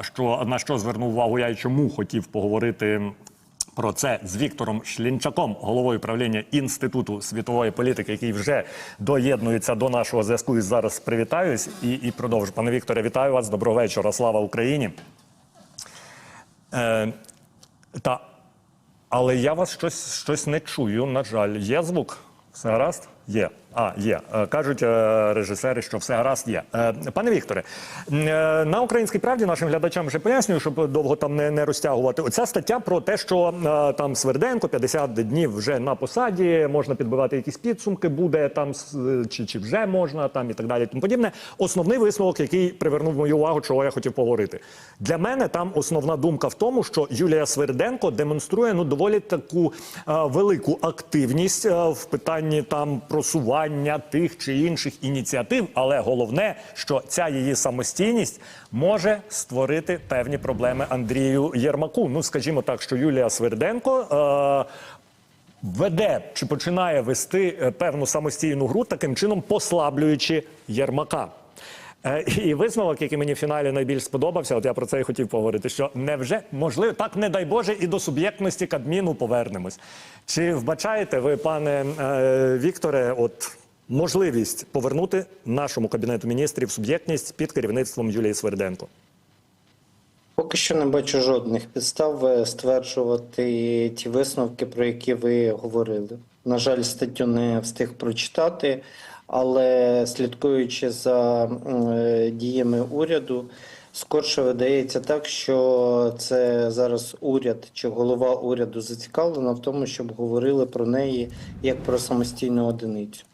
Що на що звернув увагу я і чому хотів поговорити про це з Віктором Шлінчаком, головою правління інституту світової політики, який вже доєднується до нашого зв'язку. І зараз привітаюсь і, і продовжу. Пане Вікторе, вітаю вас. Доброго вечора. Слава Україні. Е, та, але я вас щось, щось не чую. На жаль, є звук? Все гаразд? Є. А, є. Е, Кажуть е, режисери, що все гаразд є. Е, Пане Вікторе, на українській правді нашим глядачам вже пояснюю, щоб довго там не, не розтягувати. Оця стаття про те, що там Сверденко 50 днів вже на посаді, можна підбивати якісь підсумки, буде там чи, чи вже можна там і так далі. Тому подібне. Основний висновок, який привернув мою увагу, чого я хотів поговорити. Для мене там основна думка в тому, що Юлія Сверденко демонструє ну доволі таку велику активність в питанні там просування тих чи інших ініціатив. Але головне, що ця її самостійність може створити певні проблеми Андрію Єрмаку. Ну скажімо так, що Юлія Сверденко. Е, Веде чи починає вести е, певну самостійну гру, таким чином послаблюючи Єрмака. Е, І висновок, який мені в фіналі найбільш сподобався, от я про це і хотів поговорити. Що невже можливо, так не дай Боже, і до суб'єктності Кабміну повернемось. Чи вбачаєте ви, пане е, Вікторе, от можливість повернути нашому кабінету міністрів суб'єктність під керівництвом Юлії Сверденко? Поки що не бачу жодних підстав е, стверджувати ті висновки, про які ви говорили. На жаль, статтю не встиг прочитати, але слідкуючи за е, діями уряду, скорше видається так, що це зараз уряд чи голова уряду зацікавлена в тому, щоб говорили про неї як про самостійну одиницю.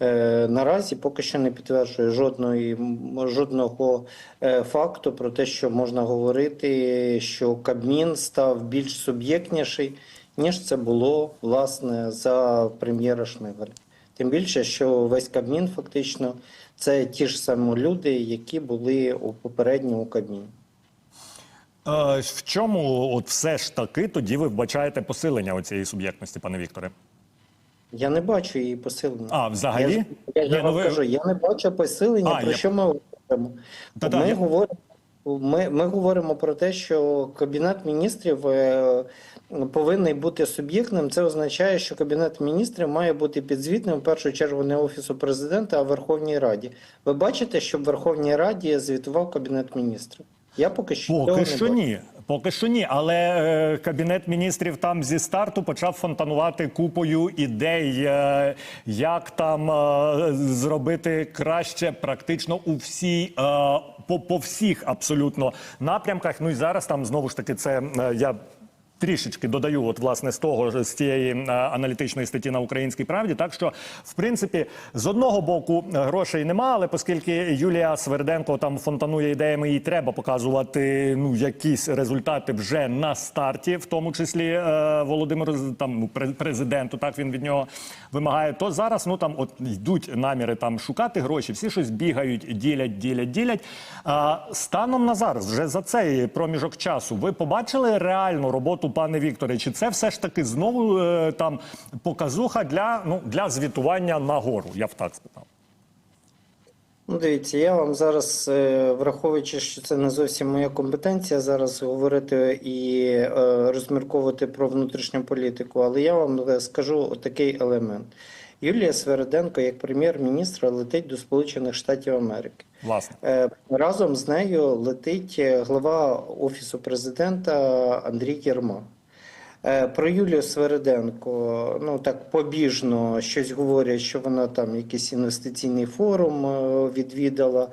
Е, Наразі поки що не підтверджує жодної жодного е, факту про те, що можна говорити, що Кабмін став більш суб'єктніший, ніж це було власне за прем'єра Шмигаля. Тим більше, що весь Кабмін фактично це ті ж самі люди, які були у попередньому Кабміні. Е, в чому от все ж таки тоді ви вбачаєте посилення цієї суб'єктності, пане Вікторе? Я не бачу її посилення. А, взагалі? Я, я, Ні, я ну вам ви- кажу, я не бачу посилення, А, про я- що ми говоримо. Та-та, ми, я- говоримо ми, ми говоримо про те, що Кабінет міністрів е, повинен бути суб'єктним. Це означає, що Кабінет міністрів має бути підзвітним в першу чергу не Офісу президента, а Верховній Раді. Ви бачите, що в Верховній Раді звітував Кабінет міністрів? Я поки що Поки що не ні. Поки що ні. Але е, кабінет міністрів там зі старту почав фонтанувати купою ідей, е, як там е, зробити краще практично у всій. Е, по, по всіх абсолютно напрямках. Ну і зараз там знову ж таки це е, я трішечки додаю, от власне з того з цієї е, аналітичної статті на українській правді. Так що, в принципі, з одного боку е, грошей нема, але оскільки Юлія Сверденко там фонтанує ідеями, їй треба показувати ну якісь результати вже на старті, в тому числі е, Володимиру З- там президенту. Так він від нього вимагає. То зараз ну там от йдуть наміри там шукати гроші. Всі щось бігають, ділять, ділять, ділять. А, станом на зараз, вже за цей проміжок часу, ви побачили реальну роботу, пане Вікторе? Чи це все ж таки знову е, там показуха для ну для звітування нагору? Я б так спитав. Ну, дивіться, я вам зараз, е, враховуючи, що це не зовсім моя компетенція, зараз говорити і е, розмірковувати про внутрішню політику, але я вам скажу такий елемент. Юлія Свериденко, як прем'єр-міністр, летить до Сполучених Штатів Америки. Власне, Е, Разом з нею летить е, глава Офісу президента Андрій Єрмак. Е, Про Юлію Свериденко, ну так побіжно щось говорять, що вона там якийсь інвестиційний форум відвідала,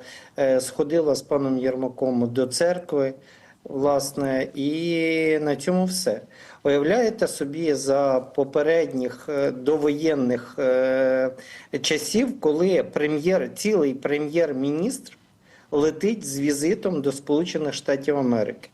сходила з паном Єрмаком до церкви, власне, і на цьому все. Уявляєте собі за попередніх е, довоєнних е, часів, коли прем'єр, цілий прем'єр-міністр летить з візитом до Сполучених Штатів Америки.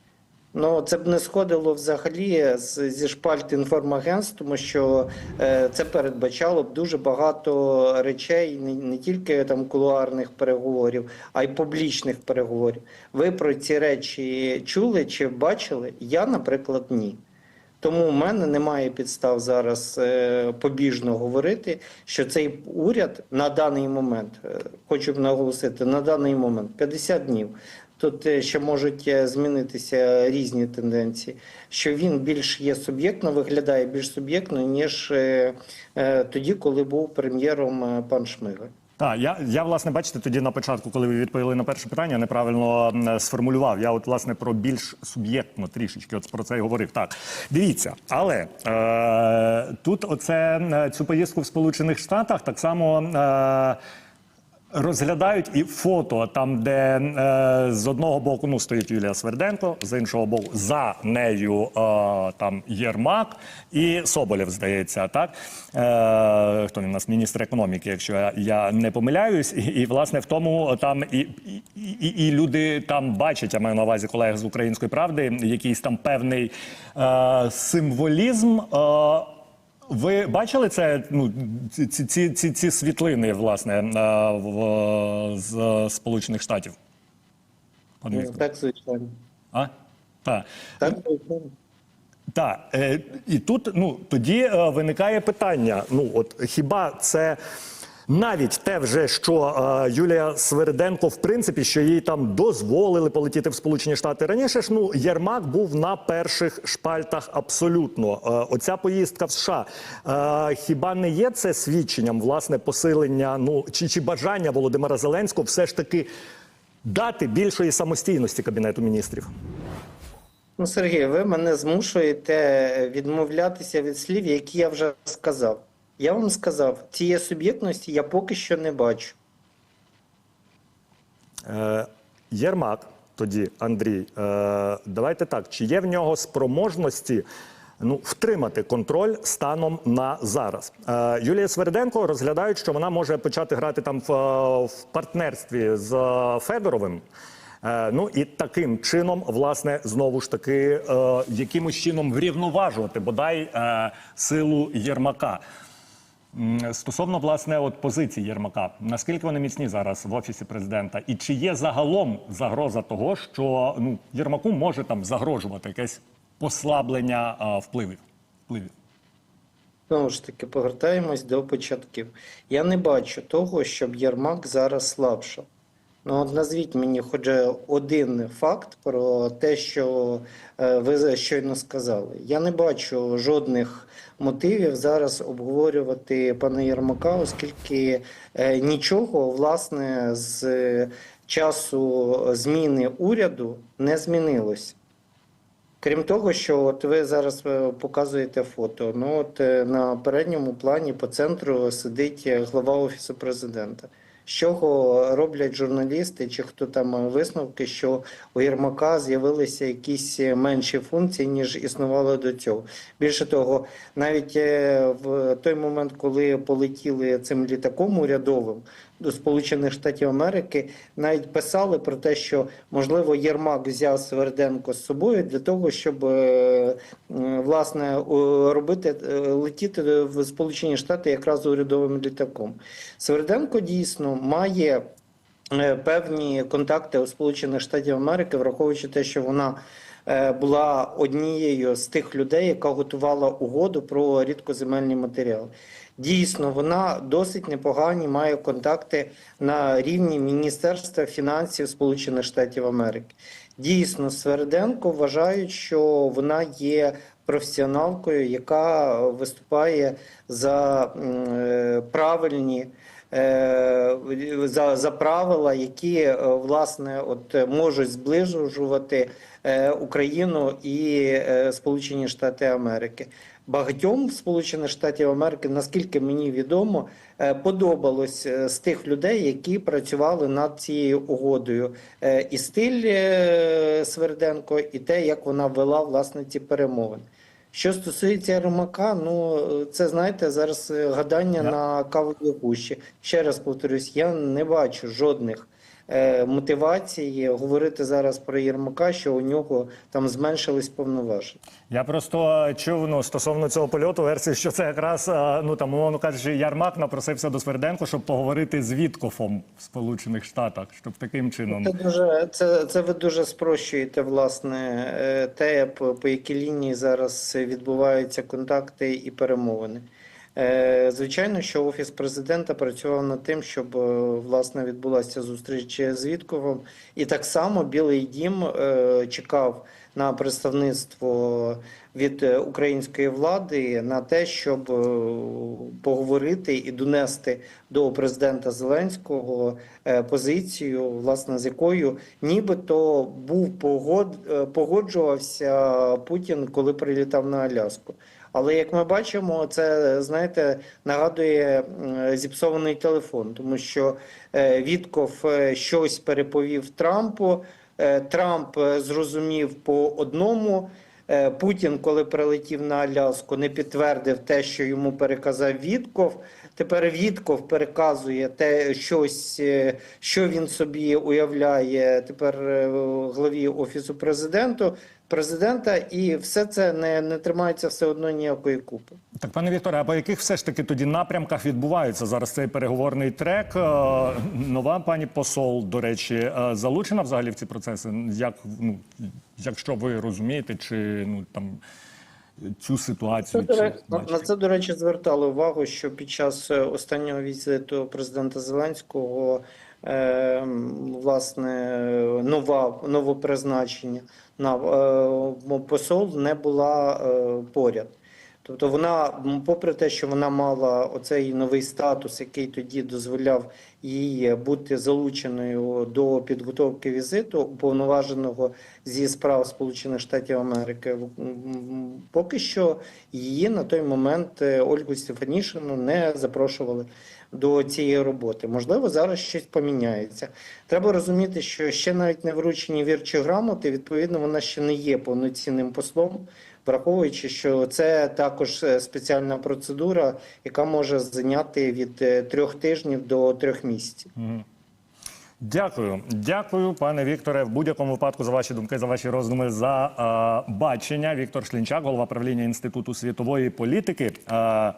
Ну, це б не сходило взагалі зі шпальт інформагентств, тому що е, це передбачало б дуже багато речей, не тільки там кулуарних переговорів, а й публічних переговорів. Ви про ці речі чули чи бачили? Я, наприклад, ні. Тому в мене немає підстав зараз е, побіжно говорити, що цей уряд на даний момент, е, хочу б наголосити, на даний момент 50 днів Тут е, ще можуть змінитися різні тенденції. Що він більш є суб'єктно, виглядає більш суб'єктно, ніж тоді, коли був прем'єром пан Шмигаль. Так, я, я власне бачите, тоді на початку, коли ви відповіли на перше питання, неправильно сформулював. Я от власне про більш суб'єктно трішечки, от про це й говорив. Так, дивіться, але е, тут оце е, цю поїздку в Сполучених Штатах так само. Е, Розглядають і фото, там, де е, з одного боку ну, стоїть Юлія Сверденко, з іншого боку, за нею е, там Єрмак і Соболєв, здається, так е, хто він у нас міністр економіки, якщо я, я не помиляюсь, і, і власне в тому там і, і, і, і люди там бачать, я маю на увазі колег з української правди, якийсь там певний е, символізм. Е, ви бачили це? Ну ці, ці, ці, ці, світлини, власне, е, в, з Сполучених Штатів? Пане Так, звичайно. А? Так. Так, звичайно. Так, е, і тут ну тоді е, виникає питання: ну от хіба це навіть те, вже що е, Юлія Свериденко, в принципі, що їй там дозволили полетіти в Сполучені Штати раніше ж ну Єрмак був на перших шпальтах абсолютно. Е, оця поїздка в США. Е, хіба не є це свідченням власне посилення? Ну чи, чи бажання Володимира Зеленського все ж таки дати більшої самостійності кабінету міністрів? Ну, Сергій, ви мене змушуєте відмовлятися від слів, які я вже сказав. Я вам сказав, цієї суб'єктності я поки що не бачу. Е, Єрмак, тоді Андрій, е, давайте так. Чи є в нього спроможності ну, втримати контроль станом на зараз? Е, Юлія Сверденко розглядають, що вона може почати грати там в, е, в партнерстві з Федоровим. Е, Ну і таким чином, власне, знову ж таки, е, якимось чином врівноважувати бодай силу Єрмака. Стосовно власне от позиції Єрмака, наскільки вони міцні зараз в офісі президента, і чи є загалом загроза того, що ну Єрмаку може там загрожувати якесь послаблення а, впливів? впливів? Знову ж таки, повертаємось до початків. Я не бачу того, щоб Єрмак зараз слабшав. Ну, от назвіть мені хоч один факт про те, що е, ви щойно сказали. Я не бачу жодних мотивів зараз обговорювати пана Єрмака, оскільки е, нічого власне з часу зміни уряду не змінилося. Крім того, що от ви зараз е, показуєте фото. Ну от на передньому плані по центру сидить глава офісу президента. З чого роблять журналісти чи хто там е, висновки, що у Єрмака з'явилися якісь е, менші функції, ніж існувало до цього. Більше того, навіть е, в той момент, коли полетіли цим літаком урядовим до Сполучених Штатів Америки, навіть писали про те, що можливо Єрмак взяв Сверденко з собою для того, щоб е, власне робити е, летіти в Сполучені Штати якраз урядовим літаком. Сверденко дійсно має. е, Певні контакти у Сполучених Штатів Америки, враховуючи те, що вона була однією з тих людей, яка готувала угоду про рідкоземельні матеріали. Дійсно, вона досить непогані має контакти на рівні Міністерства фінансів Сполучених Штатів Америки. Дійсно, Сверденко вважають, що вона є професіоналкою, яка виступає за е, правильні. е, За, за правила, які е, власне от можуть зближувати Україну і Сполучені Штати Америки. Багатьом Сполучених Штатів Америки, наскільки мені відомо, е, подобалось е, з тих людей, які працювали над цією угодою, Е, і стиль Сверденко, і те, як вона вела власне ці перемовини. Що стосується Єрмака, ну це знаєте зараз гадання Я- на кавовій гущі. Ще раз повторюсь, я не бачу жодних е, мотивацій говорити зараз про Єрмака, що у нього там зменшились повноваження. Я просто чув ну, стосовно цього польоту версії, що це якраз е, ну там умовно кажучи, Ярмак напросився до Сверденко, щоб поговорити з Віткофом в Сполучених Штатах, щоб таким чином. Це дуже це, це ви дуже спрощуєте власне е, те, по, по якій лінії зараз відбуваються контакти і перемовини. Е, Звичайно, що офіс президента працював над тим, щоб е, власне відбулася зустріч з Вітковим, і так само Білий Дім е, чекав на представництво від української влади на те, щоб поговорити і донести до президента Зеленського позицію, власне, з якою нібито був погод, погоджувався Путін, коли прилітав на Аляску. Але як ми бачимо, це знаєте нагадує зіпсований телефон, тому що е, Вітков е, щось переповів Трампу. е, Трамп зрозумів по одному. Путін, коли прилетів на Аляску, не підтвердив те, що йому переказав Вітков. Тепер Вітков переказує те щось, що він собі уявляє тепер е, главі офісу президенту президента, і все це не, не тримається все одно ніякої купи. Так, пане Вікторе, а по яких все ж таки тоді напрямках відбувається зараз цей переговорний трек? Е, Нова пані посол, до речі, е, залучена взагалі в ці процеси? Як ну, якщо ви розумієте, чи ну там цю ситуацію до чи на на це, до речі, звертали увагу, що під час е, останнього візиту президента Зеленського власне нова новопризначення на е, посол не була е, поряд. Тобто вона, попри те, що вона мала оцей новий статус, який тоді дозволяв їй бути залученою до підготовки візиту уповноваженого зі справ Сполучених Штатів Америки, поки що її на той момент е, Ольгу Стефанішину не запрошували до цієї роботи. Можливо, зараз щось поміняється. Треба розуміти, що ще навіть не вручені вірчі грамоти, відповідно, вона ще не є повноцінним послом. Враховуючи, що це також е, спеціальна процедура, яка може зайняти від е, трьох тижнів до трьох місяців. Дякую, дякую, пане Вікторе. В будь-якому випадку за ваші думки, за ваші роздуми, за е, бачення. Віктор Шлінчак, голова правління інституту світової політики. Е,